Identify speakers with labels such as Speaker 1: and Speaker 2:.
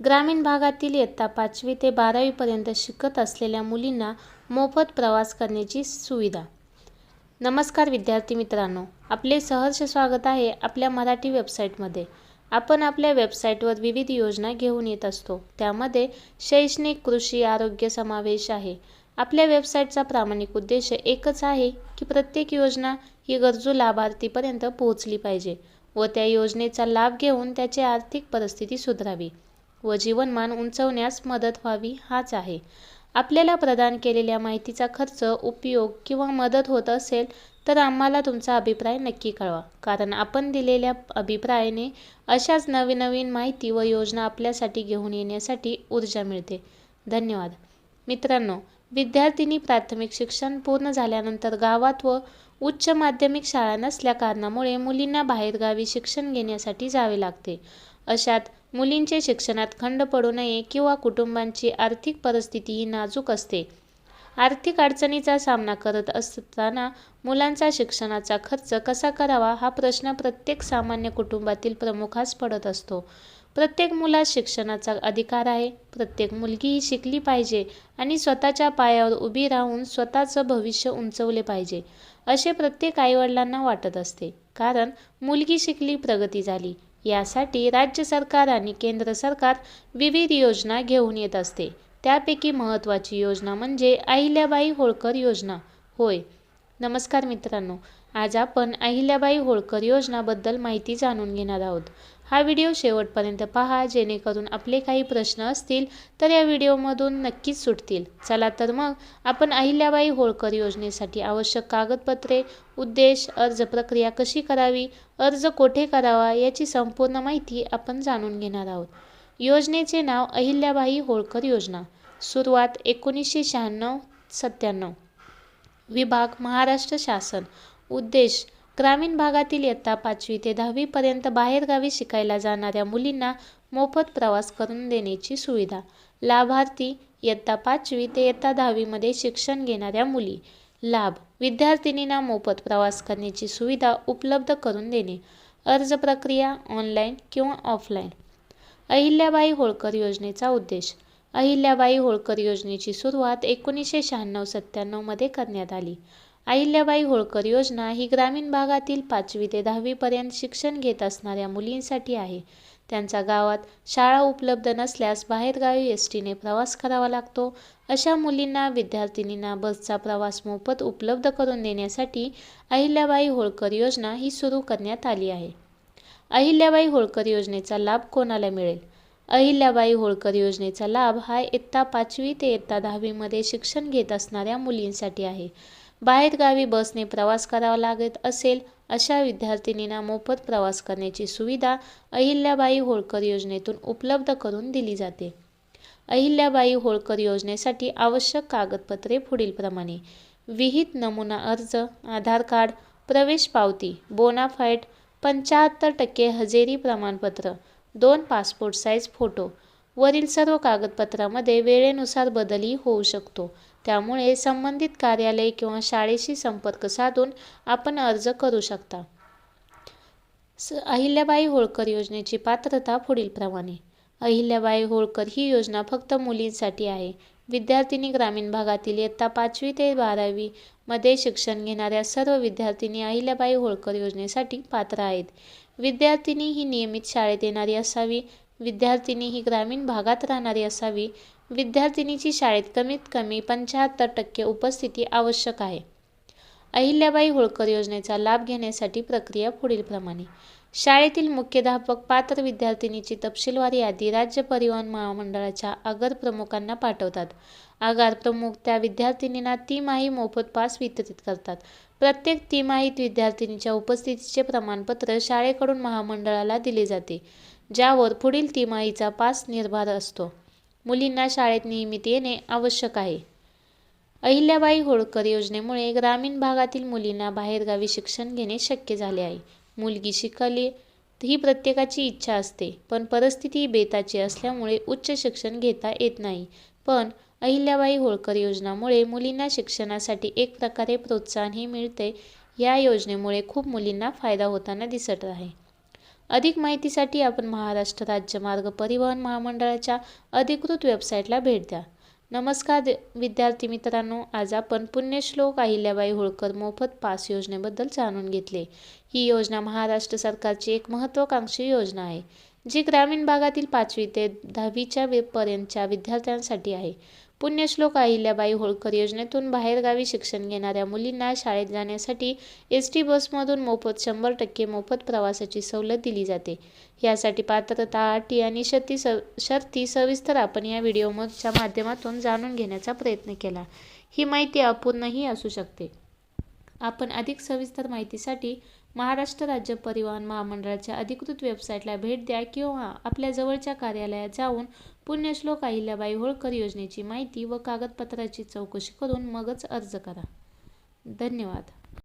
Speaker 1: ग्रामीण भागातील इयत्ता पाचवी ते बारावीपर्यंत शिकत असलेल्या मुलींना मोफत प्रवास करण्याची सुविधा. नमस्कार विद्यार्थी मित्रांनो आपले सहर्ष स्वागत आहे आपल्या मराठी वेबसाईटमध्ये. आपण आपल्या वेबसाईटवर विविध योजना घेऊन येत असतो. त्यामध्ये शैक्षणिक कृषी आरोग्य समावेश आहे. आपल्या वेबसाईटचा प्रामाणिक उद्देश एकच आहे की प्रत्येक योजना ही गरजू लाभार्थीपर्यंत पोहोचली पाहिजे व त्या योजनेचा लाभ घेऊन त्याची आर्थिक परिस्थिती सुधारावी. व जीवनमान उंचवण्यास मदत व्हावी हाच आहे. आपल्याला प्रदान केलेल्या माहितीचा खर्च उपयोग किंवा मदत होत असेल तर आम्हाला तुमचा अभिप्राय नक्की कळवा. कारण आपण दिलेल्या अभिप्रायाने अशाच नवीन नवीन माहिती व योजना आपल्यासाठी घेऊन येण्यासाठी ऊर्जा मिळते. धन्यवाद. मित्रांनो विद्यार्थिनी प्राथमिक शिक्षण पूर्ण झाल्यानंतर गावात व उच्च माध्यमिक शाळा नसल्या कारणामुळे मुलींना बाहेरगावी शिक्षण घेण्यासाठी जावे लागते. अशात मुलींचे शिक्षणात खंड पडू नये किंवा कुटुंबांची आर्थिक परिस्थिती ही नाजूक असते. आर्थिक अडचणीचा सामना करत असताना मुलांचा शिक्षणाचा खर्च कसा करावा हा प्रश्न प्रत्येक सामान्य कुटुंबातील प्रमुखास पडत असतो. प्रत्येक मुलास शिक्षणाचा अधिकार आहे. प्रत्येक मुलगी ही शिकली पाहिजे आणि स्वतःच्या पायावर उभी राहून स्वतःचं भविष्य उंचवले पाहिजे असे प्रत्येक आईवडिलांना वाटत असते. कारण मुलगी शिकली प्रगती झाली. यासाठी राज्य सरकार आणि केंद्र सरकार विविध योजना घेऊन येत असते. त्यापैकी महत्त्वाची योजना म्हणजे अहिल्याबाई होळकर योजना. होय. नमस्कार मित्रांनो आज आपण अहिल्याबाई होळकर योजनाबद्दल माहिती जाणून घेणार आहोत. हा व्हिडिओ शेवटपर्यंत पहा जेणेकरून आपले काही प्रश्न असतील तर या व्हिडिओमधून नक्कीच सुटतील. चला तर मग आपण अहिल्याबाई होळकर योजनेसाठी आवश्यक कागदपत्रे उद्देश अर्ज प्रक्रिया कशी करावी अर्ज कोठे करावा याची संपूर्ण माहिती आपण जाणून घेणार आहोत. योजनेचे नाव अहिल्याबाई होळकर योजना. सुरुवात एकोणीसशे शहाण्णव सत्त्याण्णव. विभाग महाराष्ट्र शासन. उद्देश ग्रामीण भागातील इयत्ता पाचवी ते दहावीपर्यंत बाहेरगावी शिकायला जाणाऱ्या मुलींना मोफत प्रवास करून देण्याची सुविधा. लाभार्थी इयत्ता पाचवी ते इयत्ता दहावीमध्ये शिक्षण घेणाऱ्या मुली. लाभ विद्यार्थिनींना मोफत प्रवास करण्याची सुविधा उपलब्ध करून देणे. अर्ज प्रक्रिया ऑनलाईन किंवा ऑफलाईन अहिल्याबाई होळकर योजनेचा उद्देश. अहिल्याबाई होळकर योजनेची सुरुवात एकोणीसशे शहाण्णव सत्त्याण्णवमध्ये करण्यात आली. अहिल्याबाई होळकर योजना ही ग्रामीण भागातील पाचवी ते दहावीपर्यंत शिक्षण घेत असणाऱ्या मुलींसाठी आहे. त्यांच्या गावात शाळा उपलब्ध नसल्यास बाहेरगावी एस टीने प्रवास करावा लागतो. अशा मुलींना विद्यार्थिनींना बसचा प्रवास मोफत उपलब्ध करून देण्यासाठी अहिल्याबाई होळकर योजना ही सुरू करण्यात आली आहे. अहिल्याबाई होळकर योजनेचा लाभ कोणाला मिळेल? अहिल्याबाई होळकर योजनेचा लाभ हा इयत्ता पाचवी ते इयत्ता दहावीमध्ये शिक्षण घेत असणाऱ्या मुलींसाठी आहे. बाहेरगावी बसने प्रवास करावा लागत असेल अशा विद्यार्थिनींना मोफत प्रवास करण्याची सुविधा अहिल्याबाई होळकर योजनेतून उपलब्ध करून दिली जाते. अहिल्याबाई होळकर योजनेसाठी आवश्यक कागदपत्रे पुढीलप्रमाणे विहित नमुना अर्ज आधार कार्ड प्रवेश पावती बोनाफाईट पंच्याहत्तर टक्के हजेरी प्रमाणपत्र दोन पासपोर्ट साईज फोटो वरील सर्व कागदपत्रामध्ये वेळेनुसार बदलही होऊ शकतो. त्यामुळे संबंधित कार्यालय किंवा शाळेशी संपर्क साधून आपण अर्ज करू शकता. स अहिल्याबाई होळकर योजनेची पात्रता पुढीलप्रमाणे अहिल्याबाई होळकर ही योजना फक्त मुलींसाठी आहे. विद्यार्थिनी ग्रामीण भागातील इयत्ता पाचवी ते बारावी मध्ये शिक्षण घेणाऱ्या सर्व विद्यार्थिनी अहिल्याबाई होळकर योजनेसाठी पात्र आहेत. विद्यार्थिनी ही नियमित शाळेत येणारी असावी विद्यार्थिनी ही ग्रामीण भागात राहणारी असावी. विद्यार्थिनीची शाळेत कमीत कमी पंच्याहत्तर टक्के उपस्थिती आवश्यक आहे. अहिल्याबाई होळकर योजनेचा लाभ घेण्यासाठी प्रक्रिया पुढीलप्रमाणे शाळेतील मुख्याध्यापक पात्र विद्यार्थिनीची तपशीलवार यादी राज्य परिवहन महामंडळाच्या आगार प्रमुखांना पाठवतात. आगार प्रमुख त्या विद्यार्थिनींना तिमाही मोफत पास वितरित करतात. प्रत्येक तिमाहीत विद्यार्थिनीच्या उपस्थितीचे प्रमाणपत्र शाळेकडून महामंडळाला दिले जाते. ज्यावर पुढील तिमाहीचा पास निर्भर असतो. मुलींना शाळेत नियमित येणे आवश्यक आहे. अहिल्याबाई होळकर योजनेमुळे ग्रामीण भागातील मुलींना बाहेरगावी शिक्षण घेणे शक्य झाले आहे. मुलगी शिकली ही प्रत्येकाची इच्छा असते पण परिस्थिती ही बेताची असल्यामुळे उच्च शिक्षण घेता येत नाही. पण अहिल्याबाई होळकर योजनामुळे मुलींना शिक्षणासाठी एक प्रकारे प्रोत्साहनही मिळते. या योजनेमुळे खूप मुलींना फायदा होताना दिसत आहे. अधिक माहितीसाठी आपण महाराष्ट्र राज्य मार्ग परिवहन महामंडळाच्या अधिकृत वेबसाईटला भेट द्या. नमस्कार विद्यार्थी मित्रांनो आज आपण पुण्यश्लोक अहिल्याबाई होळकर मोफत पास योजनेबद्दल जाणून घेतले. ही योजना महाराष्ट्र सरकारची एक महत्त्वाकांक्षी योजना आहे जी ग्रामीण भागातील पाचवी ते दहावीच्या पर्यंतच्या विद्यार्थ्यांसाठी आहे. पुण्यश्लोक अहिल्याबाई होळकर योजनेतून बाहेरगावी शिक्षण घेणाऱ्या मुलींना शाळेत जाण्यासाठी एस टी बसमधून मोफत शंभर टक्के मोफत प्रवासाची सवलत दिली जाते. यासाठी पात्रता अटी आणि शर्ती स शर्ती सविस्तर आपण या व्हिडिओच्या माध्यमातून जाणून घेण्याचा प्रयत्न केला. ही माहिती अपूर्णही असू शकते. आपण अधिक सविस्तर माहितीसाठी महाराष्ट्र राज्य परिवहन महामंडळाच्या अधिकृत वेबसाईटला भेट द्या किंवा आपल्या जवळच्या कार्यालयात जाऊन पुण्यश्लोक अहिल्याबाई होळकर योजनेची माहिती व कागदपत्राची चौकशी करून मगच अर्ज करा. धन्यवाद.